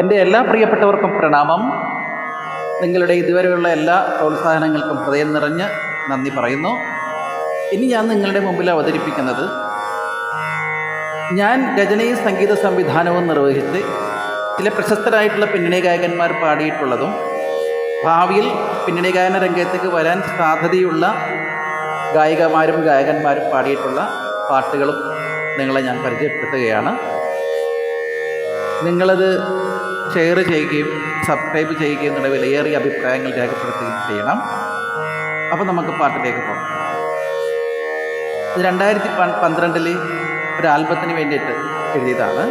എന്റെ എല്ലാ പ്രിയപ്പെട്ടവർക്കും പ്രണാമം. നിങ്ങളുടെ ഇതുവരെയുള്ള എല്ലാ പ്രോത്സാഹനങ്ങൾക്കും ഹൃദയം നിറഞ്ഞ് നന്ദി പറയുന്നു. ഇനി ഞാൻ നിങ്ങളുടെ മുമ്പിൽ അവതരിപ്പിക്കുന്നത് ഞാൻ രചനയും സംഗീത സംവിധാനവും നിർവഹിച്ച് ചില പ്രശസ്തരായിട്ടുള്ള പിന്നണി ഗായകന്മാർ പാടിയിട്ടുള്ളതും ഭാവിയിൽ പിന്നണി ഗായന രംഗത്തേക്ക് വരാൻ സാധ്യതയുള്ള ഗായികമാരും ഗായകന്മാരും പാടിയിട്ടുള്ള പാട്ടുകളും നിങ്ങളെ ഞാൻ പരിചയപ്പെടുത്തുകയാണ്. നിങ്ങളത് ഷെയർ ചെയ്യുകയും സബ്സ്ക്രൈബ് ചെയ്യുകയും എന്നുള്ള വിലയേറിയ അഭിപ്രായങ്ങൾ രേഖപ്പെടുത്തുകയും ചെയ്യണം. അപ്പോൾ നമുക്ക് പാട്ടിലേക്ക് പോകാം. ഇത് രണ്ടായിരത്തി പന്ത്രണ്ടിൽ ഒരു ആൽബത്തിന് വേണ്ടിയിട്ട് എഴുതിയതാണ്.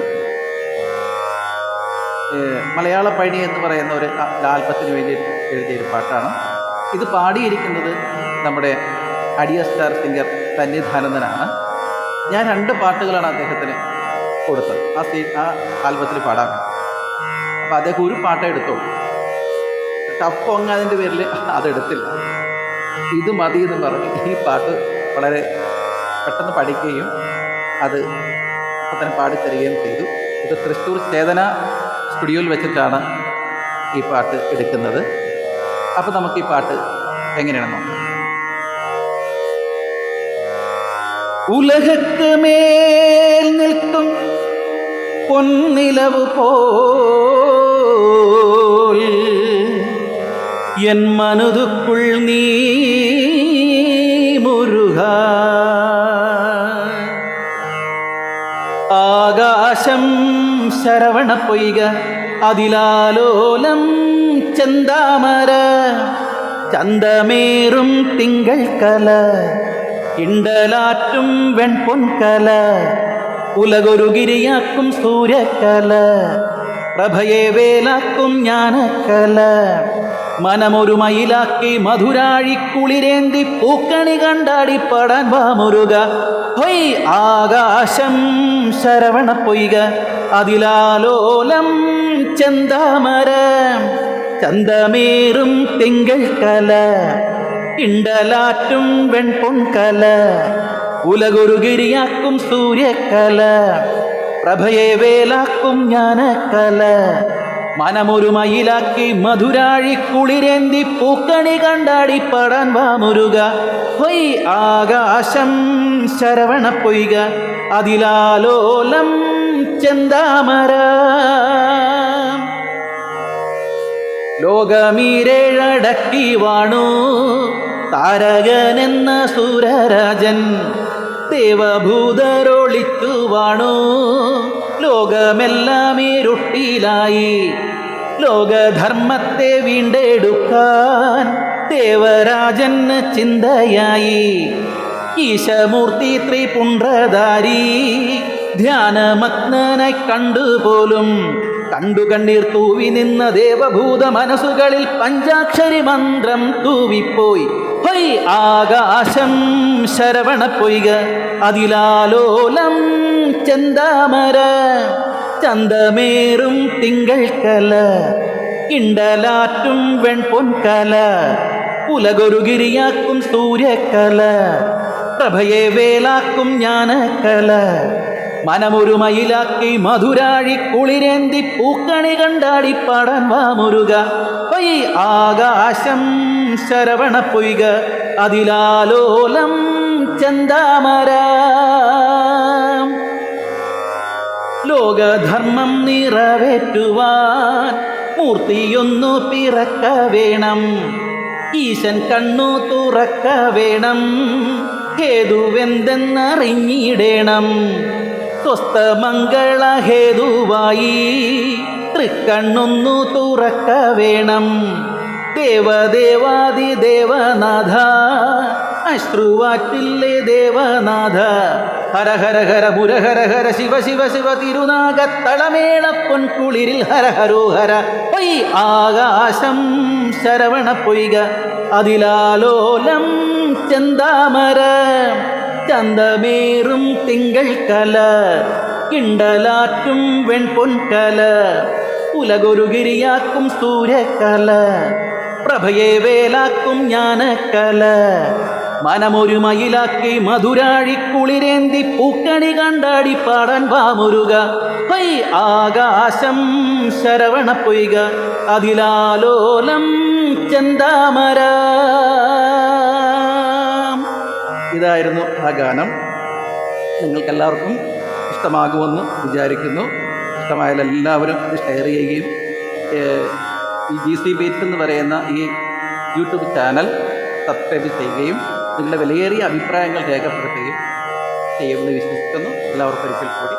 മലയാള പണി എന്ന് പറയുന്ന ഒരു ആൽബത്തിന് വേണ്ടിയിട്ട് എഴുതിയൊരു പാട്ടാണ്. ഇത് പാടിയിരിക്കുന്നത് നമ്മുടെ അടിയ സ്റ്റാർ സിംഗർ സന്നിധാനന്ദനാണ് ഞാൻ രണ്ട് പാട്ടുകളാണ് അദ്ദേഹത്തിന് കൊടുത്തത്. ആ സീ ആ ആൽബത്തിൽ പാടാൻ അപ്പോൾ അദ്ദേഹം ഒരു പാട്ടേ എടുത്തോളൂ ടഫ് പൊങ്ങാതിന്റെ പേരിൽ അതെടുത്തില്ല ഇത് മതി എന്ന് പറഞ്ഞ് ഈ പാട്ട് വളരെ പെട്ടെന്ന് പഠിക്കുകയും അത് അപ്പം തന്നെ പാടിത്തരികയും ചെയ്തു. ഇത് തൃശ്ശൂർ ചേതന സ്റ്റുഡിയോയിൽ വെച്ചിട്ടാണ് ഈ പാട്ട് എടുക്കുന്നത്. അപ്പോൾ നമുക്ക് ഈ പാട്ട് എങ്ങനെയാണ് ഉലകത്ത് മേൽ നിൽക്കും പൊന്നിലവ് പോൽ എൻ മനുതുക്കുൾ നീ മുരുക. ആകാശം ശരവണ പൊയ്ക അതിലാലോലം ചന്താമര. ചന്തമേറും തിങ്കൾ കല ഇണ്ടലാറ്റും വെൺപൊൻകല ഉലകൊരു ഗിരിയാക്കും സൂര്യക്കല പ്രഭയെ വേലാക്കും ജ്ഞാനക്കല. മനമൊരു മയിലാക്കി മധുരാഴി കുളിരേന്തി പൂക്കണി കണ്ടാടി പാടാൻ വാ മുരുക. ഹൊയ് ആകാശം ശരവണ പൊയ്ക. അതിലാലോലം ചെന്താമര. ചന്തമേറും തിങ്കൾ കല. ഇണ്ടലാറ്റും വെൺപൊൻകല ഉലകൊരു ഗിരിയാക്കും സൂര്യക്കല പ്രഭയെ വേലാക്കും ജ്ഞാനക്കല മനമൊരു മയിലാക്കി മധുരാഴി കുളിരേന്തി പൂക്കണി കണ്ടാടി പാടാൻ വാമുരുക ഹൊയ് ആകാശം ശരവണ പൊയ്ക. അതിലാലോലം ചെന്താമര. ലോകമീരേഴടക്കി വാണു. താരകനെന്ന സൂരരാജൻ ദേവഭൂതരൊളിച്ചു ലോകമെല്ലാം ഇരുട്ടിലായി. ലോകധർമ്മത്തെ വീണ്ടെടുക്കാൻ ദേവരാജന് ചിന്തയായി. ഈശമൂർത്തി ത്രിപുണ്ഡധാരി ധ്യാനമഗ്നനെ കണ്ടുപോലും കണ്ടു കണ്ണീർ തൂവി നിന്ന ദേവഭൂത മനസ്സുകളിൽ പഞ്ചാക്ഷരി മന്ത്രം തൂവിപ്പോയി. ഹൈ ആകാശം ശരവണ പൊയ്ക അതിലാലോലം ചെന്താമര ചന്തമേറും തിങ്കൾ കല ഇണ്ടലാറ്റും വെൺപൊൻകല ഉലകൊരു ഗിരിയാക്കും സൂര്യക്കല പ്രഭയെ വേലാക്കും ജ്ഞാനക്കല മനമൊരു മയിലാക്കി മധുരാഴി കുളിരേന്തി പൂക്കണി കണ്ടാടി പാടാൻ വാ മുരുക വൈ ആകാശം ശരവണ പൊയ്ക അതിലാലോലം ചെന്താമര ലോകധർമ്മം നിറവേറ്റുവാൻ മൂർത്തിയൊന്നു പിറക്ക വേണം. ഈശൻ കണ്ണു തുറക്ക വേണം. ഹേതുവെന്തെന്നറിഞ്ഞിടേണം. സ്വസ്ഥമംഗള ഹേതുവായി തൃക്കണ്ണൊന്നു തുറക്ക വേണം. ദേവദേവാദി ദേവനാഥ. അശ്രുവാറ്റില്ലേ ദേവനാഥ. ഹര ഹര ഹര മുര ഹര ഹര ശിവ ശിവ ശിവ തിരുനാഗത്തളമേള പൊൻകുളിരിൽ ഹര ഹരോ ഹര. പൊയ് ആകാശം ശരവണ പൊയ്ക. അതിലാലോലം ചന്താമര. ചന്തമേറും തിങ്കൾ കല. കിണ്ടലാറ്റും വെൺപൊൻകല. പുലകൊരു ഗിരിയാക്കും സൂര്യക്കല പ്രഭയെ വേലാക്കും ജ്ഞാനക്കല. മനമൊരു മയിലാക്കി മധുരാഴി കുളിരേന്തി പൂക്കണി കണ്ടാടി പാടാൻ വാമുരുക. പൈ ആകാശം ശരവണ പൊയ്ക. അതിലാലോലം ചെന്താമര. ഇതായിരുന്നു ആ ഗാനം. നിങ്ങൾക്കെല്ലാവർക്കും ഇഷ്ടമാകുമെന്ന് വിചാരിക്കുന്നു. ഇഷ്ടമായാൽ എല്ലാവരും ഷെയർ ചെയ്യുകയും ഈ ജി സി ബീറ്റ് എന്ന് പറയുന്ന ഈ യൂട്യൂബ് ചാനൽ സബ്സ്ക്രൈബ് ചെയ്യുകയും നിങ്ങളുടെ വിലയേറിയ അഭിപ്രായങ്ങൾ രേഖപ്പെടുത്തുകയും ചെയ്യുമെന്ന് വിശ്വസിക്കുന്നു. എല്ലാവർക്കും ഒരിക്കൽ കൂടി